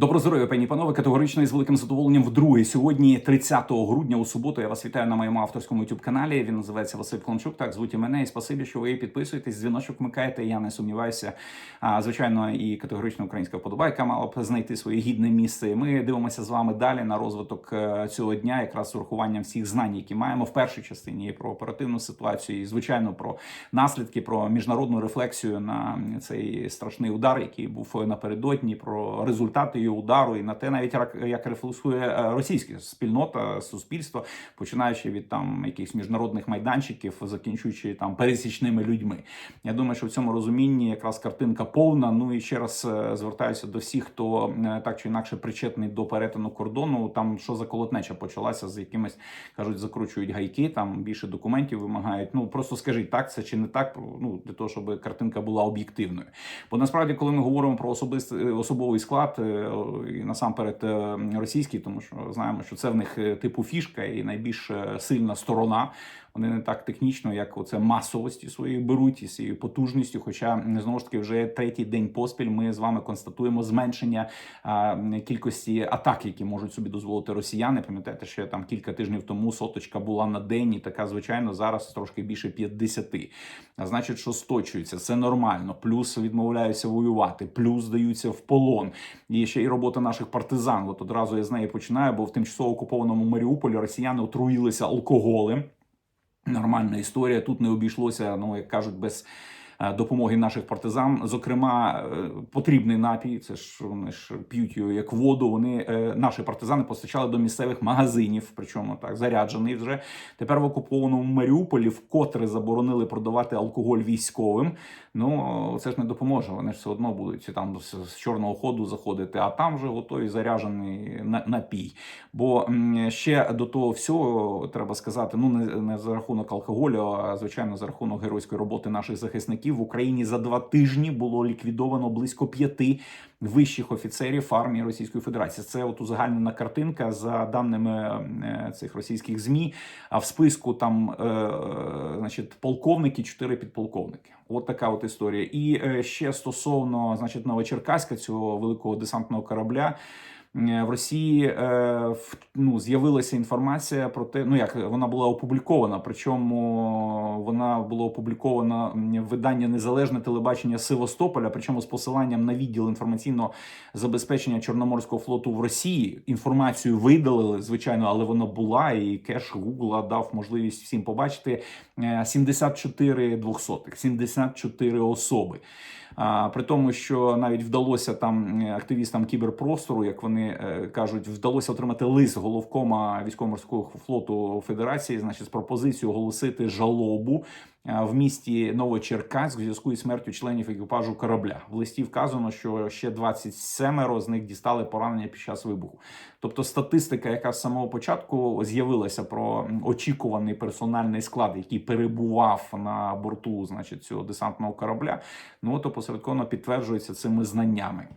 Добро здоров'я, пані панове. Категорично і з великим задоволенням вдруге. Сьогодні, 30 грудня, у суботу, я вас вітаю на моєму авторському youtube каналі. Він називається Василь Клончук. Так звуть і мене. І спасибі, що ви підписуєтесь, дзвіночок вмикаєте. Я не сумніваюся. Звичайно, і категорично українська вподобайка мала б знайти своє гідне місце. Ми дивимося з вами далі на розвиток е, цього дня, якраз з урахуванням всіх знань, які маємо в першій частині про оперативну ситуацію, і звичайно про наслідки, про міжнародну рефлексію на цей страшний удар, який був напередодні, про результати удару, і на те, навіть як, рефлексує е, російська спільнота, суспільство, починаючи від там якихось міжнародних майданчиків, закінчуючи там пересічними людьми. Я думаю, що в цьому розумінні якраз картинка повна. Ну і ще раз е, звертаюся до всіх, хто е, так чи інакше причетний до перетину кордону. Там що за колотнеча почалася з якимись кажуть, закручують гайки, там більше документів вимагають. Ну просто скажіть, так це чи не так? Ну для того, щоб картинка була об'єктивною. Бо насправді, коли ми говоримо про особистий особовий склад, е, і насамперед е, російський, тому що знаємо, що це в них е, типу фішка і найбільш е, сильна сторона. Вони не так технічно, як оце масовості своєї беруть і своєю потужністю. Хоча знову ж таки вже третій день поспіль ми з вами констатуємо зменшення а, кількості атак, які можуть собі дозволити росіяни. Пам'ятаєте, ще там кілька тижнів тому соточка була на день, і така звичайно зараз трошки більше 50. А значить, що сточується, це нормально. Плюс відмовляються воювати, плюс здаються в полон. І ще й робота наших партизан. От одразу я з неї починаю, бо в тимчасово окупованому Маріуполі росіяни отруїлися алкоголем. Нормальна історія. Тут не обійшлося, ну як кажуть, без допомоги наших партизан. Зокрема, е, потрібний напій. Це ж вони ж п'ють його як воду. Вони е, наші партизани постачали до місцевих магазинів, причому так заряджений вже. Тепер в окупованому Маріуполі вкотре заборонили продавати алкоголь військовим. Ну це ж не допоможе. Вони ж все одно будуть там з, чорного ходу заходити, а там вже готовий заряджений на- напій. Бо ще до того всього треба сказати: ну не за рахунок алкоголю, а звичайно за рахунок геройської роботи наших захисників в Україні за два тижні було ліквідовано близько п'яти вищих офіцерів армії Російської Федерації. Це от узагальнена картинка за даними е, цих російських змі. А в списку там, е, е, значить, полковники, чотири підполковники. От така от історія. І е, ще стосовно, значить, Новочеркаська, цього великого десантного корабля. Е, В Росії е, ну, з'явилася інформація про те, ну як вона була опублікована. Причому вона була опублікована в видання Незалежне телебачення Севастополя, причому з посиланням на відділ інформаційного забезпечення Чорноморського флоту в Росії. Інформацію видалили, звичайно, але вона була, і кеш Гугла дав можливість всім побачити е, 74 двохсотих, 74 особи. При тому, що навіть вдалося там активістам кіберпростору, як вони е, кажуть, вдалося отримати лист головкома військово-морського флоту Федерації, значить, з пропозицією оголосити жалобу в місті Новочеркаськ в зв'язку із смертю членів екіпажу корабля. В листі вказано, що ще 27 з них дістали поранення під час вибуху. Тобто статистика, яка з самого початку з'явилася про очікуваний персональний склад, який перебував на борту, значить, цього десантного корабля, ну то посередковано підтверджується цими знаннями.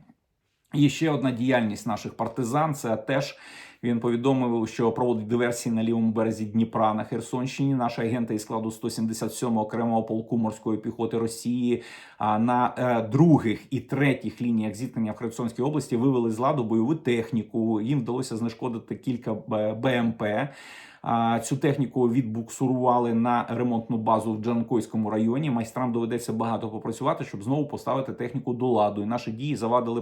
І ще одна діяльність наших партизан це теж. Він повідомив, що проводить диверсії на лівому березі Дніпра на Херсонщині. Наші агенти із складу 177 окремого полку морської піхоти Росії на е, других і третіх лініях зіткнення в Херсонській області вивели з ладу бойову техніку. Їм вдалося знешкодити кілька БМП. Цю техніку відбуксурували на ремонтну базу в Джанкойському районі. Майстрам доведеться багато попрацювати, щоб знову поставити техніку до ладу. І наші дії завадили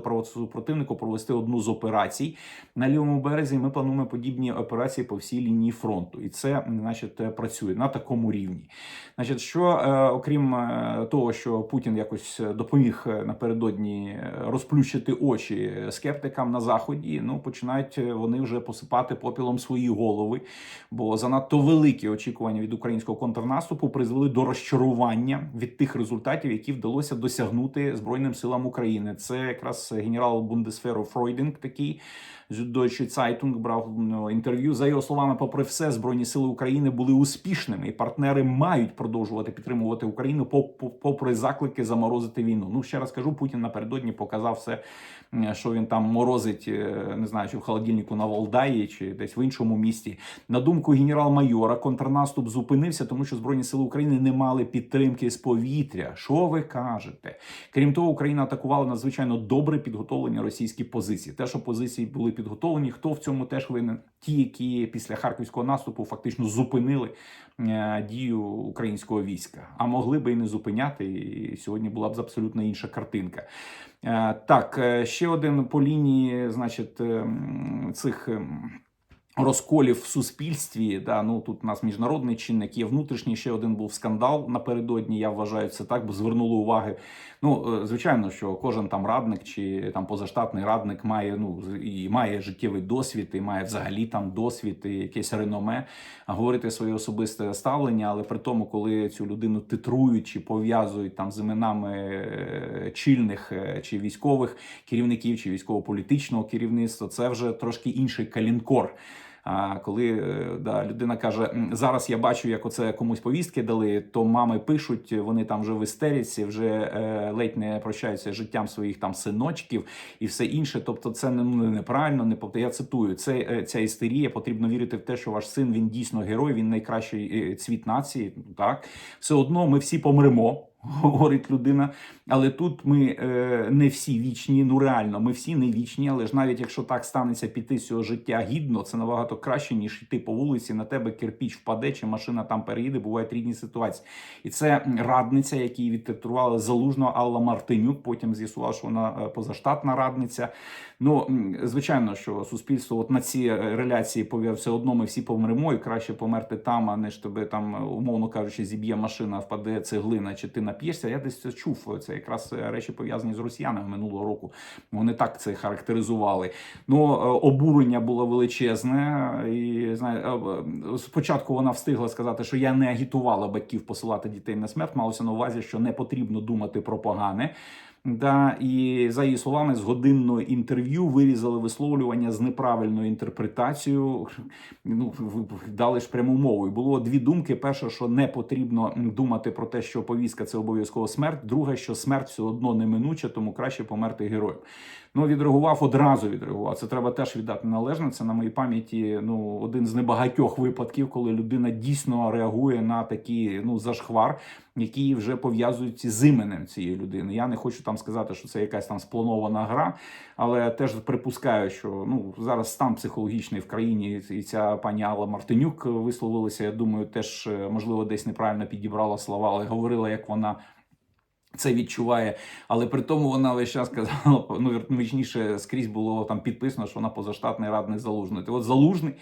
противнику провести одну з операцій на лівому березі. Ми плануємо подібні операції по всій лінії фронту, і це значить працює на такому рівні. Значить, що е, окрім е, того, що Путін якось допоміг е, напередодні розплющити очі скептикам на заході, ну починають вони вже посипати попілом свої голови, бо занадто великі очікування від українського контрнаступу призвели до розчарування від тих результатів, які вдалося досягнути Збройним силам України. Це якраз генерал Бундесферу Фройдинг такий. Süddeutsche Zeitung брав інтерв'ю. За його словами, попри все, збройні сили України були успішними, і партнери мають продовжувати підтримувати Україну по- по- попри заклики заморозити війну. Ну ще раз кажу, Путін напередодні показав все, що він там морозить, е, не знаю, чи в холодильнику на Валдаї, чи десь в іншому місті. На думку генерал-майора, контрнаступ зупинився, тому що збройні сили України не мали підтримки з повітря. Що ви кажете? Крім того, Україна атакувала надзвичайно добре підготовлені російські позиції. Те, що позиції були підготовлені, хто в цьому теж винен? Ті, які після харківського наступу фактично зупинили е, дію українського війська, а могли би і не зупиняти. І сьогодні була б абсолютно інша картинка. Е, Так, е, ще один по лінії, значить, ем, цих. Розколів в суспільстві, да ну тут у нас міжнародний чинник, є внутрішній. Ще один був скандал напередодні. Я вважаю це так, бо звернули уваги. Ну е, звичайно, що кожен там радник чи там позаштатний радник має ну і має життєвий досвід, і має взагалі там досвід, і якесь реноме, говорити своє особисте ставлення. Але при тому, коли цю людину титрують чи пов'язують там з іменами е, чільних е, чи військових керівників, чи військово-політичного керівництва, це вже трошки інший калінкор. А коли е, да, людина каже, зараз я бачу, як оце комусь повістки дали, то мами пишуть, вони там вже в істериці, вже е, ледь не прощаються життям своїх там синочків і все інше. Тобто, це ну, неправильно, не Я цитую, це е, ця істерія. Потрібно вірити в те, що ваш син він дійсно герой, він найкращий цвіт нації. Так все одно ми всі помремо. Говорить людина, але тут ми е, не всі вічні. Ну реально, ми всі не вічні. Але ж навіть якщо так станеться піти з цього життя гідно, це набагато краще ніж йти по вулиці. На тебе кирпіч впаде, чи машина там переїде. Бувають різні ситуації, і це радниця, якій відтитували залужно Алла Мартинюк. Потім з'ясував, що вона е, позаштатна радниця. Ну звичайно, що суспільство от на ці е, реляції пов'яв все одно. Ми всі помремо, і краще померти там, а не ж тебе там, умовно кажучи, зіб'є машина, впаде цеглина, чи ти нап'єшся. Я десь це чув. Це якраз е, речі пов'язані з росіянами минулого року. Вони так це характеризували. Ну е, обурення було величезне, і знає, е, спочатку вона встигла сказати, що я не агітувала батьків посилати дітей на смерть. Малося на увазі, що не потрібно думати про погане. Да, і за її словами, з годинного інтерв'ю вирізали висловлювання з неправильною інтерпретацією. Ну дали ж пряму мову. І було дві думки: перша, що не потрібно думати про те, що повістка це обов'язково смерть. Друга, що смерть все одно неминуча, тому краще померти героєм. Ну відреагував одразу. Відреагував. Це треба теж віддати належне. Це на моїй пам'яті. Ну один з небагатьох випадків, коли людина дійсно реагує на такий ну зашхвар, які вже пов'язують з іменем цієї людини. Я не хочу там сказати, що це якась там спланована гра, але теж припускаю, що ну зараз стан психологічний в країні, і ця пані Алла Мартинюк висловилася. Я думаю, теж е, можливо десь неправильно підібрала слова, але говорила, як вона. Це відчуває, але при тому вона весь час казала, ну вірніше скрізь було там підписано, що вона позаштатний радник залужний. От залужний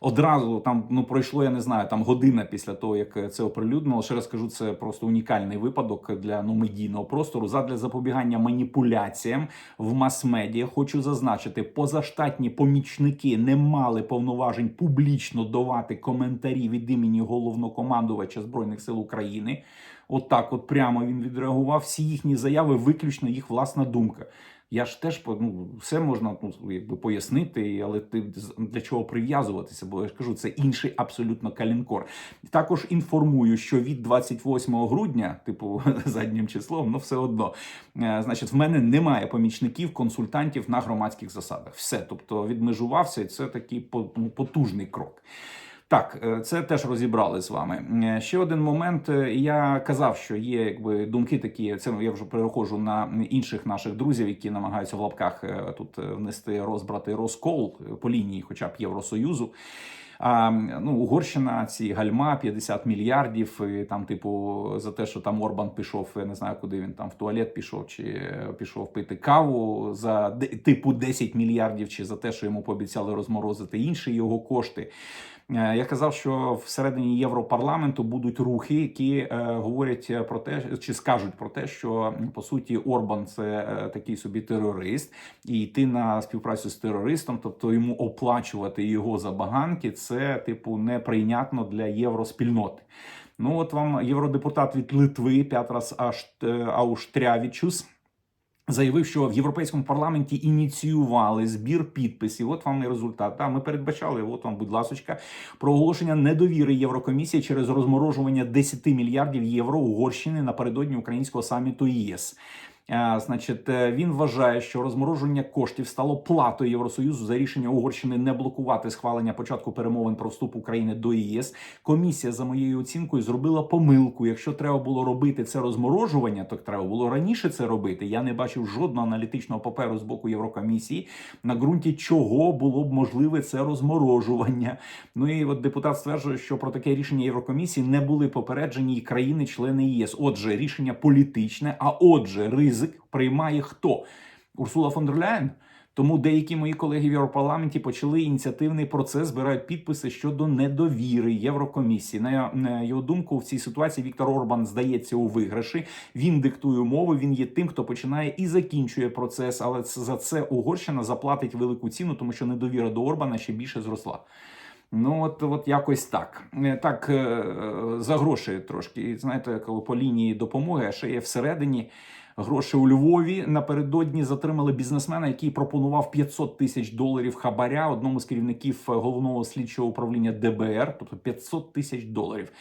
одразу там ну пройшло, я не знаю, там година після того, як це оприлюднило. Ще раз кажу, це просто унікальний випадок для ну медійного простору. Задля запобігання маніпуляціям в мас-медіа хочу зазначити, позаштатні помічники не мали повноважень публічно давати коментарі від імені головнокомандувача збройних сил України. От так, от прямо він відреагував. Всі їхні заяви, виключно їх власна думка. Я ж теж ну, все можна ну, якби пояснити, але ти для чого прив'язуватися? Бо я ж кажу, це інший абсолютно калінкор. Також інформую, що від 28 грудня, типу заднім числом, ну все одно, е, значить, в мене немає помічників, консультантів на громадських засадах. Все, тобто відмежувався, і це такий ну, потужний крок. Так, е, це теж розібрали з вами. Е, Ще один момент. е, Я казав, що є якби думки такі. Це я вже переходжу на інших наших друзів, які намагаються в лапках тут внести розбрат і розкол по лінії, хоча б Євросоюзу. А, ну, Угорщина, ці гальма 50 мільярдів. І там, типу, за те, що там Орбан пішов, я не знаю, куди він там в туалет пішов, чи пішов пити каву за типу 10 мільярдів, чи за те, що йому пообіцяли розморозити інші його кошти. Е, Я казав, що всередині Європарламенту будуть рухи, які е, говорять про те, чи скажуть про те, що по суті Орбан це е, такий собі терорист, і йти на співпрацю з терористом, тобто йому оплачувати його забаганки, це типу неприйнятно для євроспільноти. Ну от вам євродепутат від Литви Петрас Ашт- Ауштрявічус. Заявив, що в європейському парламенті ініціювали збір підписів. От вам і результат. Та ми передбачали. От вам, будь ласочка, про оголошення недовіри Єврокомісії через розморожування 10 мільярдів євро Угорщини напередодні українського саміту ЄС. Значить, е, він вважає, що розмороження коштів стало платою Євросоюзу за рішення Угорщини не блокувати схвалення початку перемовин про вступ України до ЄС. Комісія, за моєю оцінкою, зробила помилку. Якщо треба було робити це розморожування, то треба було раніше це робити. Я не бачив жодного аналітичного паперу з боку Єврокомісії, на ґрунті чого було б можливе це розморожування. Ну і от депутат стверджує, що про таке рішення Єврокомісії не були попереджені і країни-члени ЄС. Отже, рішення політичне, а отже, ризик приймає хто? Урсула фон дер Ляєн? Тому деякі мої колеги в Європарламенті почали ініціативний процес, збирають підписи щодо недовіри Єврокомісії. На його думку, в цій ситуації Віктор Орбан здається у виграші. Він диктує умови. Він є тим, хто починає і закінчує процес. Але за це Угорщина заплатить велику ціну, тому що недовіра до Орбана ще більше зросла. Ну, от, от якось так. Е, Так, е, за гроші трошки. Знаєте, коли по лінії допомоги, а ще є всередині гроші у Львові. Напередодні затримали бізнесмена, який пропонував 500 тисяч доларів хабаря одному з керівників е, головного слідчого управління ДБР, тобто 500 тисяч доларів.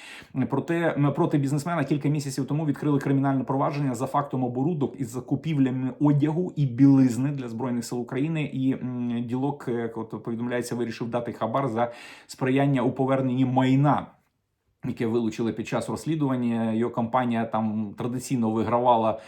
Проте проти бізнесмена кілька місяців тому відкрили кримінальне провадження за фактом оборудок із закупівлями одягу і білизни для збройних сил України. І м, ділок, е, як от повідомляється, вирішив дати хабар за сприяння у поверненні майна. Яке вилучили під час розслідування, його компанія там традиційно вигравала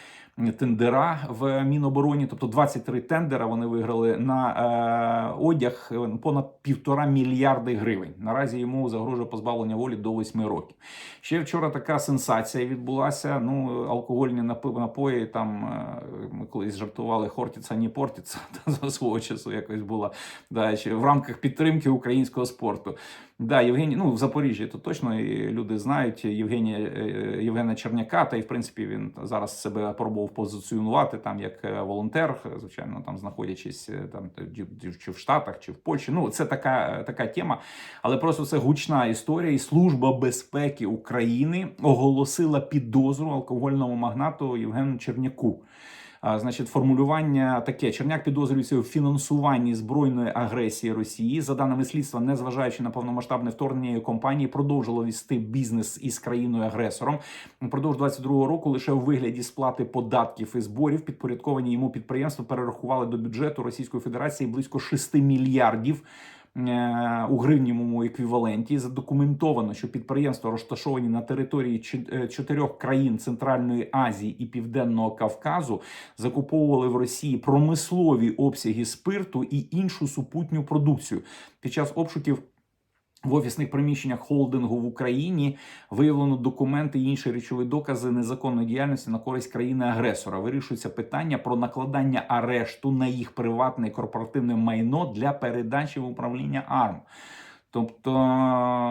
тендера в Мінобороні, тобто 23 тендера вони виграли на е, одяг е, понад півтора мільярди гривень. Наразі йому загрожує позбавлення волі до 8 років. Ще вчора така сенсація відбулася. Ну, алкогольні напої там е, ми колись жартували Хортіца, не портіться та за свого часу якось була да, ще в рамках підтримки українського спорту. Да, Євгеній, ну в Запоріжжі то точно і люди знають Євгенія е, Євгена Черняка, та й в принципі він зараз себе пробував позиціонувати там як е, волонтер, звичайно, там знаходячись е, там чи- в Штатах, чи в Польщі. Ну це така, така тема, але просто це гучна історія. І служба безпеки України оголосила підозру алкогольному магнату Євгену Черняку. Значить, формулювання таке: Черняк підозрюється у фінансуванні збройної агресії Росії. За даними слідства, незважаючи на повномасштабне вторгнення компанії, продовжила вести бізнес із країною агресором. Упродовж 22-го року лише у вигляді сплати податків і зборів підпорядковані йому підприємства перерахували до бюджету Російської Федерації близько 6 мільярдів. Е, У гривнівому еквіваленті задокументовано, що підприємства розташовані на території е, чотирьох країн Центральної Азії і Південного Кавказу, закуповували в Росії промислові обсяги спирту і іншу супутню продукцію. Під час обшуків в офісних приміщеннях холдингу в Україні виявлено документи і інші речові докази незаконної діяльності на користь країни-агресора. Вирішується питання про накладання арешту на їх приватне корпоративне майно для передачі в управління АРМ. Тобто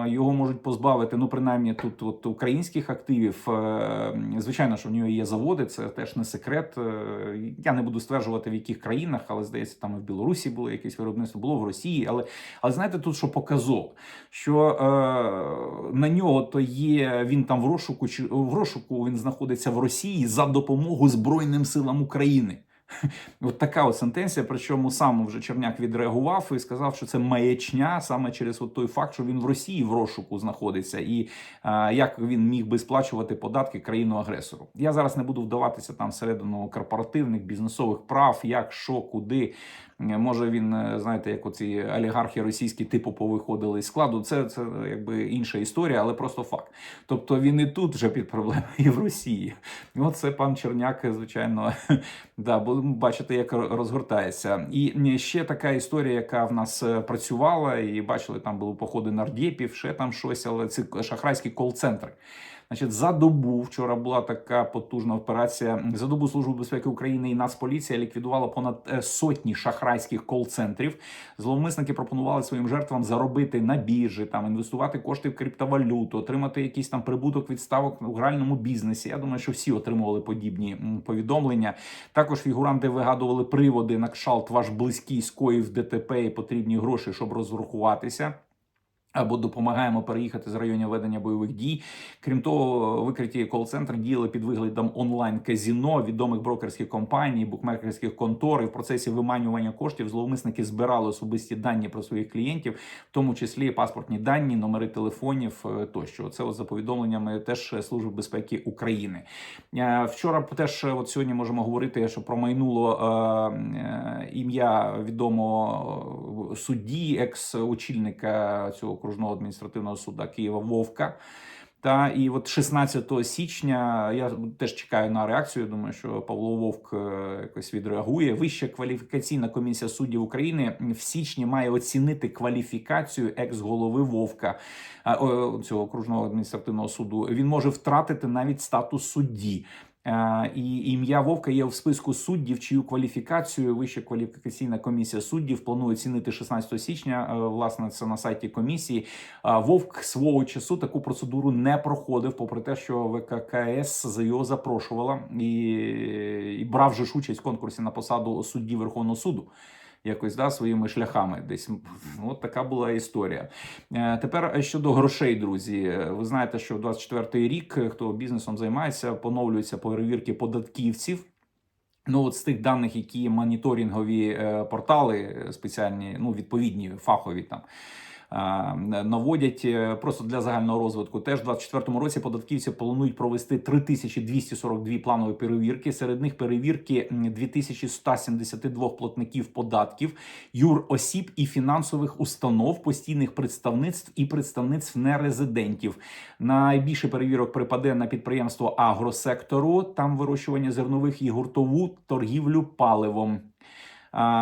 його можуть позбавити, ну принаймні тут от, українських активів. Е, Звичайно, що в нього є заводи, це теж не секрет. Е, Я не буду стверджувати в яких країнах, але здається, там і в Білорусі було якесь виробництво, було в Росії. Але, але знаєте, тут що показово, що е, на нього то є він там в розшуку, чи в розшуку він знаходиться в Росії за допомогу Збройним силам України. От така от сентенція. Причому сам вже Черняк відреагував і сказав, що це маячня саме через от той факт, що він в Росії в розшуку знаходиться, і а, як він міг би сплачувати податки країну агресору. Я зараз не буду вдаватися там всередину корпоративних бізнесових прав, як що, куди. Е, Може він, е, знаєте, як оці олігархи російські типу повиходили із складу. Це, це якби інша історія, але просто факт. Тобто він і тут вже під проблемою, і в Росії. От це пан Черняк, звичайно, да, бачите, як розгортається. І ще така історія, яка в нас е, працювала, і бачили, там були походи нардєпів, ще там щось, але це шахрайські кол-центри. Значить, за добу вчора була така потужна операція. За добу Служби безпеки України і Нацполіція ліквідувала понад е, сотні шахрайських кол-центрів. Зловмисники пропонували своїм жертвам заробити на біржі, там інвестувати кошти в криптовалюту, отримати якийсь там прибуток від ставок у гральному бізнесі. Я думаю, що всі отримували подібні повідомлення. Також фігуранти вигадували приводи на кшалт ваш близький скоїв ДТП і потрібні гроші, щоб розрахуватися. Або допомагаємо переїхати з районів ведення бойових дій. Крім того, викриті кол-центри діяли під виглядом онлайн-казіно відомих брокерських компаній, букмекерських контор. І в процесі виманювання коштів зловмисники збирали особисті дані про своїх клієнтів, в тому числі паспортні дані, номери телефонів е, тощо. Це за повідомленнями теж Служби безпеки України. Е, Вчора теж е, от сьогодні можемо говорити, що промайнуло ім'я відомого судді, екс-очільника цього окружного адміністративного суду Києва Вовка. Та і от 16 січня я теж чекаю на реакцію. Думаю, що Павло Вовк е, якось відреагує. Вища кваліфікаційна комісія суддів України в січні має оцінити кваліфікацію екс-голови Вовка цього окружного адміністративного суду. Він може втратити навіть статус судді. Е, І ім'я Вовка є в списку суддів, чию кваліфікацію Вища кваліфікаційна комісія суддів планує оцінити 16 січня. Е, Власне, це на сайті комісії. Вовк свого часу таку процедуру не проходив, попри те, що ВККС за його запрошувала і, і брав же ж участь в конкурсі на посаду судді Верховного суду. Якось да своїми шляхами, десь от така була історія. Е, Тепер щодо грошей, друзі. Е, Ви знаєте, що в 24-й рік, е, хто бізнесом займається, поновлюються перевірки податківців. Ну, от з тих даних, які моніторингові е, портали е, спеціальні, ну відповідні фахові там. Наводять е, просто для загального розвитку. Теж в 24-му році податківці планують провести 3242 планові перевірки. Серед них перевірки м, 2172 платників податків, юросіб і фінансових установ, постійних представництв і представництв нерезидентів. Найбільше перевірок припаде на підприємство агросектору, там вирощування зернових і гуртову торгівлю паливом.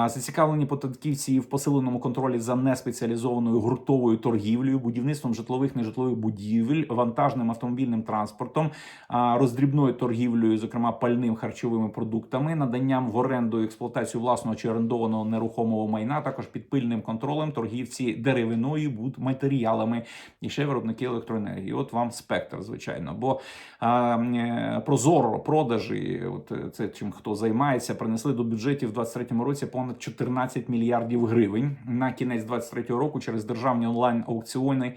Зацікавлені податківці в посиленому контролі за неспеціалізованою гуртовою торгівлею, будівництвом житлових нежитлових будівель, вантажним автомобільним транспортом, роздрібною торгівлею, зокрема пальним харчовими продуктами, наданням в оренду експлуатацію власного чи орендованого нерухомого майна, також під пильним контролем торгівці деревиною, будматеріалами і ще виробники електроенергії. От вам спектр, звичайно. Бо а, е, прозоро продажі, от е, це чим хто займається, принесли до бюджетів в 23-му році понад 14 мільярдів гривень. На кінець 23-го року через державні онлайн аукціони.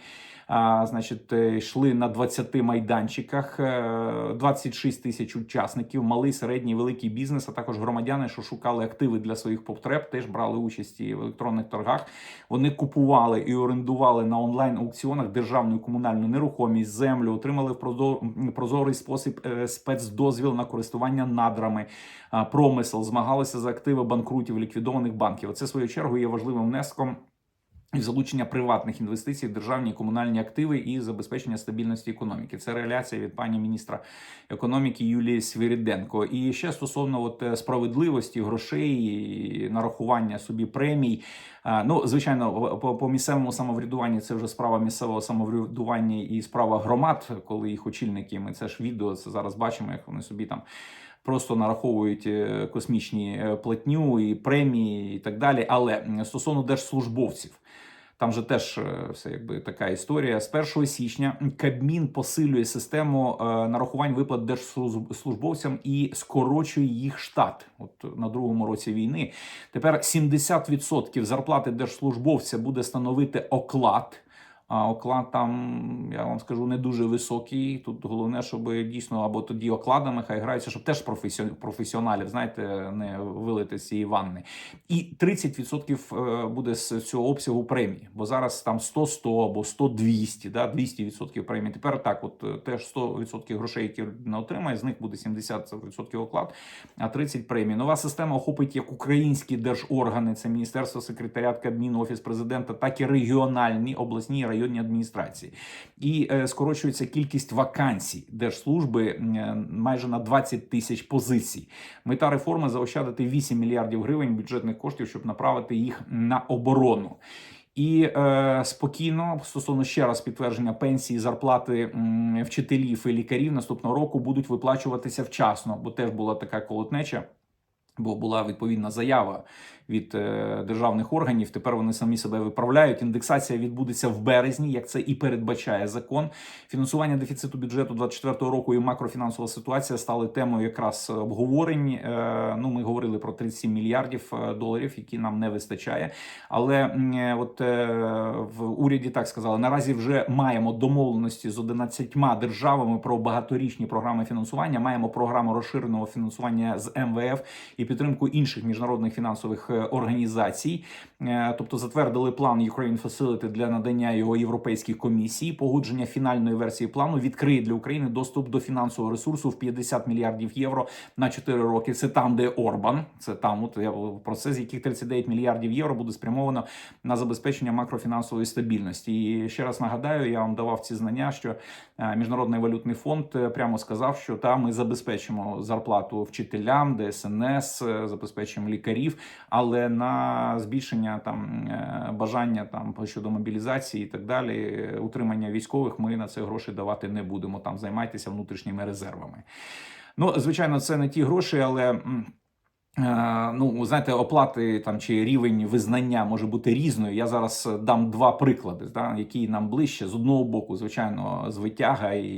Значить, е, йшли на 20 майданчиках, е, 26 тисяч учасників, малий, середній, великий бізнес, а також громадяни, що шукали активи для своїх потреб, теж брали участь в електронних торгах. Вони купували і орендували на онлайн аукціонах державну і комунальну нерухомість, землю, отримали в прозо- прозорий спосіб е, спецдозвіл на користування надрами, промисел, змагалися за активи банкрутів, ліквідованих банків. Це в свою чергу є важливим внеском. І залучення приватних інвестицій в державні і комунальні активи і забезпечення стабільності економіки. Це реаляція від пані міністра економіки Юлії Свириденко. І ще стосовно от е, справедливості грошей, нарахування собі премій. Ну, звичайно, по місцевому самоврядуванні це вже справа місцевого самоврядування і справа громад, коли їх очільники. Ми це ж відео це зараз бачимо, як вони собі там. Просто нараховують е, космічні е, платню і премії, і так далі. Але стосовно держслужбовців, там же теж е, все якби така історія. З 1 січня Кабмін посилює систему нарахувань виплат держслужбовцям і скорочує їх штат. От на другому році війни тепер 70% зарплати держслужбовця буде становити оклад. А оклад там, я вам скажу, не дуже високий. Тут головне, щоб дійсно або тоді окладами хай граються, щоб теж професіоналів, знаєте, не вилити з цієї ванни. І 30% е, буде з цього обсягу премії. Бо зараз там 100-100 або 100-200, да, 200% премії. Тепер так, от е, теж 100% грошей, які людина отримає, з них буде 70% оклад, а 30% премії. Нова система охопить як українські держоргани, це Міністерство, секретаріат Кабмін, Офіс президента, так і регіональні обласні і районні адміністрації. І е, скорочується кількість вакансій держслужби е, майже на 20 тисяч позицій. Мета реформи заощадити 8 мільярдів гривень бюджетних коштів, щоб направити їх на оборону. І е, спокійно стосовно ще раз підтвердження пенсії, зарплати м, вчителів і лікарів наступного року будуть виплачуватися вчасно, бо теж була така колотнеча. Бо була відповідна заява від е, державних органів. Тепер вони самі себе виправляють. Індексація відбудеться в березні, як це і передбачає закон. Фінансування дефіциту бюджету 24 року і макрофінансова ситуація стали темою якраз обговорень. Е, Ну, ми говорили про 37 мільярдів е, доларів, які нам не вистачає. Але от в уряді так сказали: наразі вже маємо домовленості з 11 державами про багаторічні програми фінансування. Маємо програму розширеного фінансування з МВФ і підтримку інших міжнародних фінансових організацій. Е, Тобто затвердили план Ukraine Facility для надання його європейській комісії. Погодження фінальної версії плану відкриє для України доступ до фінансового ресурсу в 50 мільярдів євро на 4 роки. Це там, де Орбан. Це там, от я про це, з яких 39 мільярдів євро буде спрямовано на забезпечення макрофінансової стабільності. І ще раз нагадаю, я вам давав ці знання, що е, міжнародний валютний фонд е, прямо сказав, що там ми забезпечимо зарплату вчителям, ДСНС, забезпечимо лікарів, але на збільшення там е, бажання там щодо мобілізації і так далі, утримання військових, ми на це гроші давати не будемо. Там займайтеся внутрішніми резервами. Ну, звичайно, це не ті гроші, але. Е, Ну, знаєте, оплати там чи рівень визнання може бути різною. Я зараз дам два приклади, да, які нам ближче. З одного боку, звичайно, звитяга і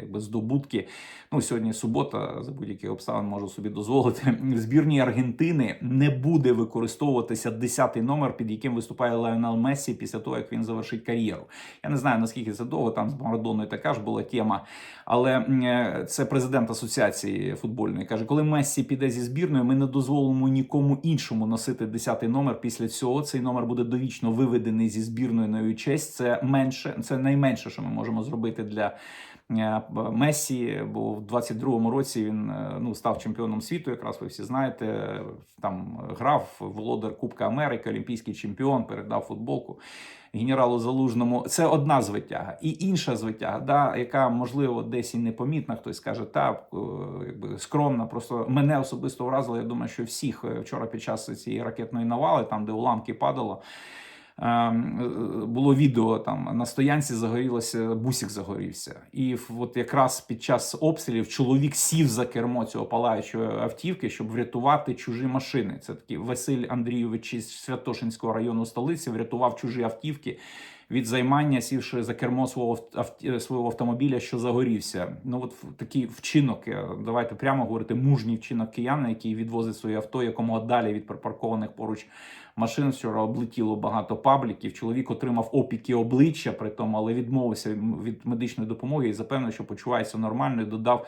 якби, здобутки. Ну, сьогодні субота, за будь-які обставини можу собі дозволити. В збірній Аргентини не буде використовуватися 10-й номер, під яким виступає Леонел Мессі після того, як він завершить кар'єру. Я не знаю наскільки це довго. Там з Марадоною така ж була тема. Але е, це президент асоціації футбольної каже: коли Мессі піде зі збірною, ми не дозволимо нікому іншому носити 10-й номер. Після цього цей номер буде довічно виведений зі збірної на честь. Це менше, це найменше, що ми можемо зробити для. Е, Месі, бо в 22-му році він е, ну став чемпіоном світу. Якраз ви всі знаєте. Там грав володар Кубка Америки, олімпійський чемпіон, передав футболку генералу Залужному. Це одна звитяга. І інша звитяга, да, яка можливо десь і непомітна, хтось скаже, так е, якби скромна. Просто мене особисто вразило. Я думаю, що всіх вчора під час цієї ракетної навали, там де уламки падало. Ем, е, Було відео там на стоянці загорілося, бусик загорівся, і от якраз під час обстрілів чоловік сів за кермо цього палаючої автівки, щоб врятувати чужі машини. Це такий Василь Андрійович із Святошинського району столиці врятував чужі автівки від займання, сівши за кермо свого авт- свого автомобіля, що загорівся. Ну от такий вчинок. е, Давайте прямо говорити, мужній вчинок кияна, який відвозить своє авто якомога далі від припаркованих поруч машин. Вчора облетіло багато пабліків. Чоловік отримав опіки обличчя при тому, але відмовився від медичної допомоги і запевнив, що почувається нормально. і Додав.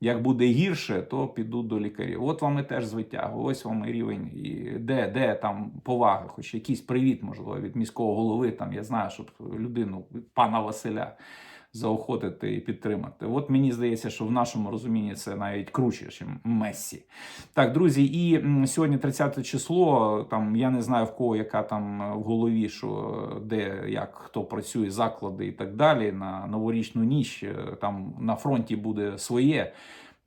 Як буде гірше, то піду до лікарів. От вам і теж звитягу. Ось вам і рівень. І де, де там повага, хоч якийсь привіт, можливо, від міського голови. Там я знаю, щоб людину, пана Василя, заохотити і підтримати. От мені здається, що в нашому розумінні це навіть круче, ніж Мессі. Так, друзі, і сьогодні 30 число. Там я не знаю в кого яка там в голові, що е, де як хто працює, заклади і так далі. На новорічну ніч е, там на фронті буде своє.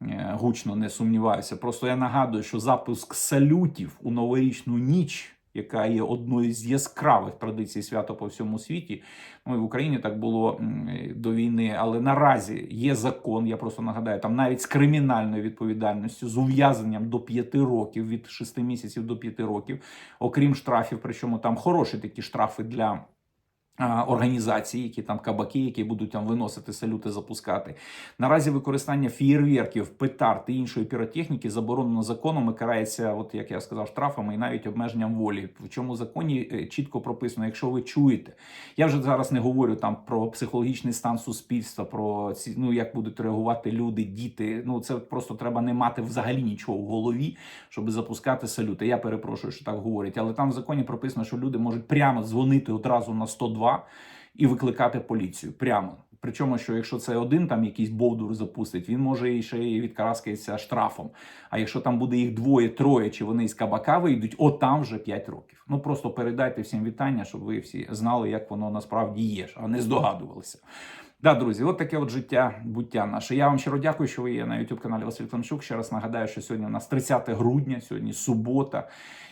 Е, Гучно не сумніваюся. Просто я нагадую, що запуск салютів у новорічну ніч, яка є одною з яскравих традицій свята по всьому світі. Ну і в Україні так було до війни, але наразі є закон. Я просто нагадаю, там навіть з кримінальною відповідальністю, з ув'язненням до 5 років, від 6 місяців до 5 років, окрім штрафів. Причому там хороші такі штрафи для. Організації, які там кабаки, які будуть там виносити салюти, запускати наразі використання фієрверків, петард і іншої піротехніки заборонено законом і карається, от як я сказав, штрафами і навіть обмеженням волі. В чому законі е, чітко прописано, якщо ви чуєте, я вже зараз не говорю там про психологічний стан суспільства, про ці ну як будуть реагувати люди, діти. Ну це просто треба не мати взагалі нічого в голові, щоб запускати салюти. Я перепрошую, що так говорять, але там в законі прописано, що люди можуть прямо дзвонити одразу на 102 і викликати поліцію. Прямо. Причому, що якщо це один там якийсь бовдур запустить, він може і ще й відкараскається штрафом. А якщо там буде їх двоє, троє, чи вони із кабака вийдуть, от там вже 5 років. Ну просто передайте всім вітання, щоб ви всі знали, як воно насправді є, а не здогадувалися. Да, друзі, от таке от життя, буття наше. Я вам щиро дякую, що ви є на youtube каналі Василь Климчук. Ще раз нагадаю, що сьогодні у нас 30 грудня, сьогодні субота.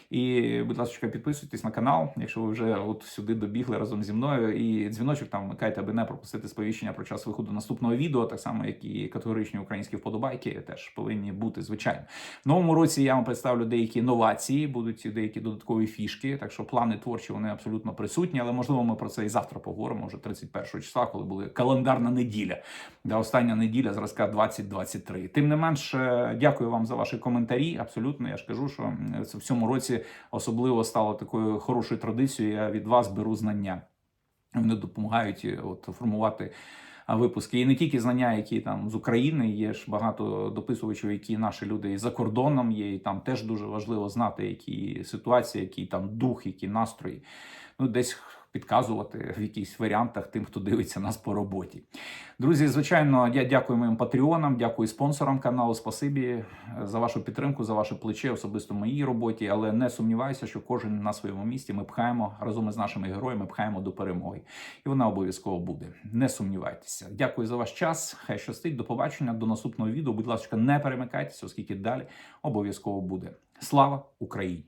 І, будь ласка, підписуйтесь на канал, якщо ви вже от сюди добігли разом зі мною. І дзвіночок там вмикайте, аби не пропустити сповіщення про час виходу наступного відео, так само як і категоричні українські вподобайки, теж повинні бути звичайно. В новому році я вам представлю деякі новації, будуть деякі додаткові фішки. Так що плани творчі вони абсолютно присутні, але можливо ми про це і завтра поговоримо, вже 31 числа, коли буде календарна неділя, де остання неділя зразка 2023. Тим не менш, дякую вам за ваші коментарі. Абсолютно, я ж кажу, що в цьому році особливо стало такою хорошою традицією. Я від вас беру знання. Вони допомагають е, от формувати випуски. І не тільки знання, які там з України, є ж багато дописувачів, які наші люди і за кордоном є, і там теж дуже важливо знати, які ситуації, який там дух, які настрої. Ну, десь підказувати в якихось варіантах тим, хто дивиться нас по роботі. Друзі, звичайно, я дякую моїм патреонам, дякую спонсорам каналу. Спасибі е, за вашу підтримку, за ваше плече, особисто в моїй роботі. Але не сумніваюся, що кожен на своєму місці ми пхаємо разом із нашими героями, пхаємо до перемоги. І вона обов'язково буде. Не сумнівайтеся. Дякую за ваш час. Хай щастить. До побачення, до наступного відео. Будь ласка, не перемикайтеся, оскільки далі обов'язково буде. Слава Україні!